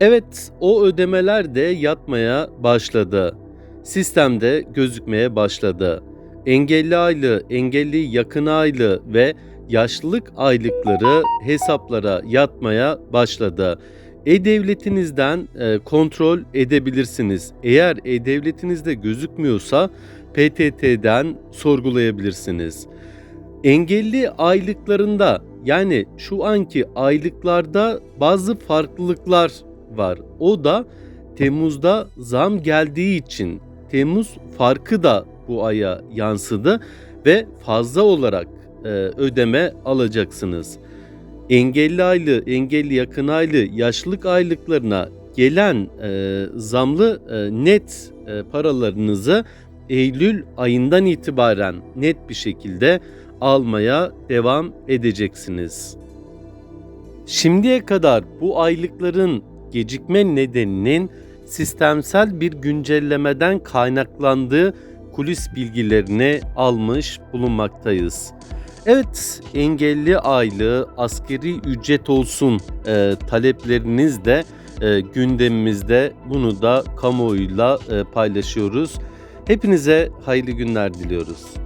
Evet, o ödemeler de yatmaya başladı. Sistemde gözükmeye başladı. Engelli aylığı, engelli yakın aylığı ve yaşlılık aylıkları hesaplara yatmaya başladı. E-Devletinizden e, kontrol edebilirsiniz. Eğer E-Devletinizde gözükmüyorsa PTT'den sorgulayabilirsiniz. Engelli aylıklarında yani şu anki aylıklarda bazı farklılıklar var. O da Temmuz'da zam geldiği için Temmuz farkı da bu aya yansıdı ve fazla olarak e, ödeme alacaksınız. Engelli aylığı, engelli yakın aylığı, yaşlılık aylıklarına gelen e, zamlı e, net e, paralarınızı Eylül ayından itibaren net bir şekilde almaya devam edeceksiniz. Şimdiye kadar bu aylıkların gecikme nedeninin sistemsel bir güncellemeden kaynaklandığı kulis bilgilerini almış bulunmaktayız. Evet, engelli aylığı, askeri ücret olsun e, talepleriniz de e, gündemimizde. Bunu da kamuoyuyla e, paylaşıyoruz. Hepinize hayırlı günler diliyoruz.